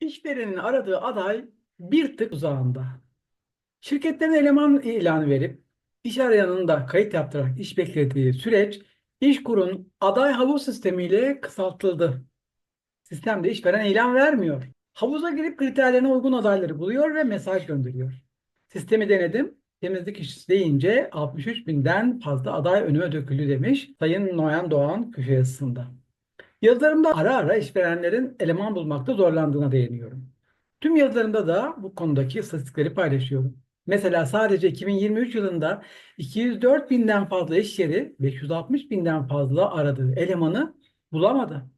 İşverenin aradığı aday bir tık uzağında. Şirketlerin eleman ilanı verip iş arayanın da kayıt yaptırarak iş beklediği süreç İşkur'un aday havuz sistemiyle kısaltıldı. Sistemde işveren ilan vermiyor. Havuza girip kriterlerine uygun adayları buluyor ve mesaj gönderiyor. Sistemi denedim. Temizlik işçisi deyince 63 binden fazla aday önüme döküldü demiş Sayın Noyan Doğan köşe yazısında. Yazılarımda ara ara işverenlerin eleman bulmakta zorlandığına değiniyorum. Tüm yazılarımda da bu konudaki istatistikleri paylaşıyorum. Mesela sadece 2023 yılında 204 binden fazla iş yeri 560 binden fazla aradığı elemanı bulamadı.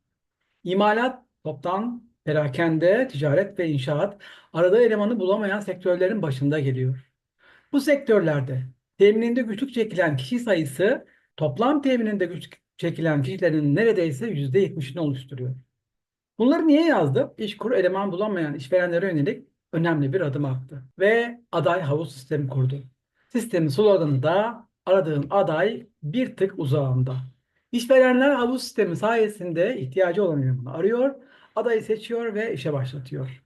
İmalat, toptan, perakende, ticaret ve inşaat aradığı elemanı bulamayan sektörlerin başında geliyor. Bu sektörlerde temininde güçlük çekilen kişi sayısı toplam temininde güçlük çekilen kişilerin neredeyse %70'ini oluşturuyor. Bunları niye yazdım? İşkur eleman bulamayan işverenlere yönelik önemli bir adım attı ve aday havuz sistemi kurdu. Sistemin sloganı da aradığın aday bir tık uzağında. İşverenler havuz sistemi sayesinde ihtiyacı olan elemanı arıyor, adayı seçiyor ve işe başlatıyor.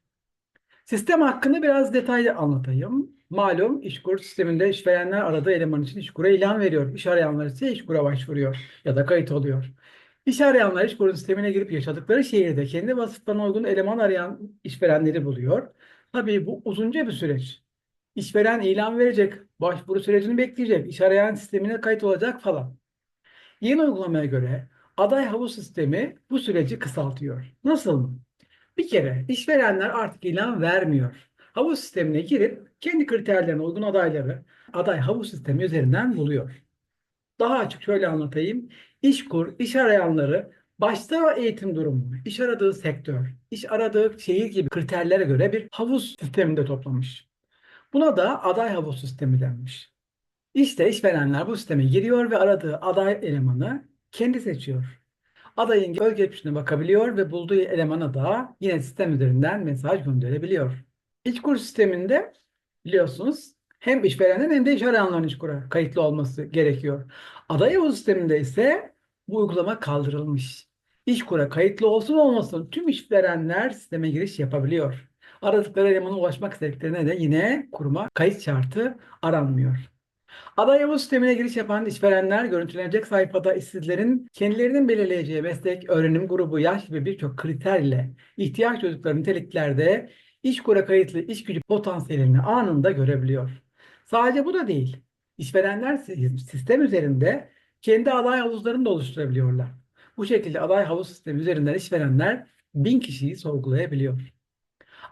Sistem hakkında biraz detaylı anlatayım. Malum İşkur sisteminde işverenler aradığı eleman için İşkur'a ilan veriyor. İş arayanlar ise İşkur'a başvuruyor ya da kayıt oluyor. İş arayanlar İşkur'un sistemine girip yaşadıkları şehirde kendi vasıflarına uygun eleman arayan işverenleri buluyor. Tabii bu uzunca bir süreç. İşveren ilan verecek, başvuru sürecini bekleyecek, iş arayan sistemine kayıt olacak falan. Yeni uygulamaya göre aday havuz sistemi bu süreci kısaltıyor. Nasıl? Bir kere işverenler artık ilan vermiyor. Havuz sistemine girip kendi kriterlerine uygun adayları aday havuz sistemi üzerinden buluyor. Daha açık şöyle anlatayım. İşkur, iş arayanları başta eğitim durumu, iş aradığı sektör, iş aradığı şehir gibi kriterlere göre bir havuz sisteminde toplamış. Buna da aday havuz sistemi denmiş. İşte işverenler bu sisteme giriyor ve aradığı aday elemanı kendi seçiyor. Adayın özgeçmişine bakabiliyor ve bulduğu elemana da yine sistem üzerinden mesaj gönderebiliyor. İşkur sisteminde biliyorsunuz hem işverenin hem de iş arayanların İşkur'a kayıtlı olması gerekiyor. Aday havuz sisteminde ise bu uygulama kaldırılmış. İşkur'a kayıtlı olsun olmasın tüm işverenler sisteme giriş yapabiliyor. Aradıkları elemana ulaşmak istediklerine de yine kuruma kayıt şartı aranmıyor. Aday havuz sistemine giriş yapan işverenler görüntülenecek sayfada işsizlerin kendilerinin belirleyeceği meslek, öğrenim grubu, yaş gibi birçok kriter ile ihtiyaç duydukları niteliklerde İşkur'a kayıtlı iş gücü potansiyelini anında görebiliyor. Sadece bu da değil. İşverenler sistem üzerinde kendi aday havuzlarını da oluşturabiliyorlar. Bu şekilde aday havuz sistemi üzerinden işverenler bin kişiyi sorgulayabiliyor.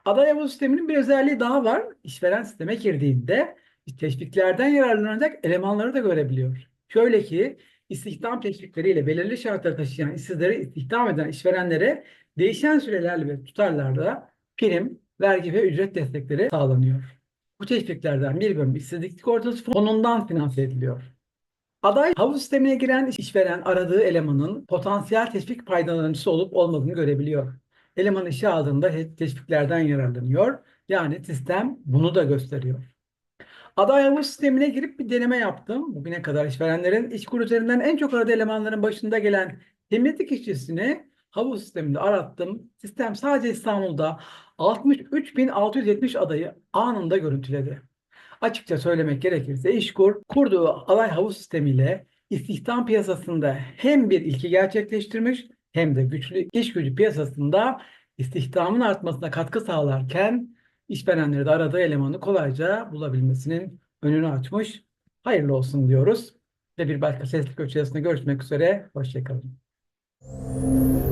Aday havuz sisteminin bir özelliği daha var. İşveren sisteme girdiğinde teşviklerden yararlanacak elemanları da görebiliyor. Şöyle ki istihdam teşvikleriyle belirli şartları taşıyan işsizleri istihdam eden işverenlere değişen sürelerle ve tutarlarda prim, vergi ve ücret destekleri sağlanıyor. Bu teşviklerden bir bölüm işsizlik sigortası fonundan finanse ediliyor. Aday havuz sistemine giren işveren aradığı elemanın potansiyel teşvik faydalanıcısı olup olmadığını görebiliyor. Eleman işe aldığında teşviklerden yararlanıyor. Yani sistem bunu da gösteriyor. Aday havuz sistemine girip bir deneme yaptım. Bugüne kadar işverenlerin işkur üzerinden en çok aradığı elemanların başında gelen temizlik işçisini havuz sisteminde arattım. Sistem sadece İstanbul'da 63.670 adayı anında görüntüledi. Açıkça söylemek gerekirse İşkur kurduğu aday havuz sistemiyle istihdam piyasasında hem bir ilki gerçekleştirmiş hem de güçlü iş gücü piyasasında istihdamın artmasına katkı sağlarken işverenleri de aradığı elemanı kolayca bulabilmesinin önünü açmış. Hayırlı olsun diyoruz. Ve bir başka sesli köşesinde görüşmek üzere. Hoşçakalın.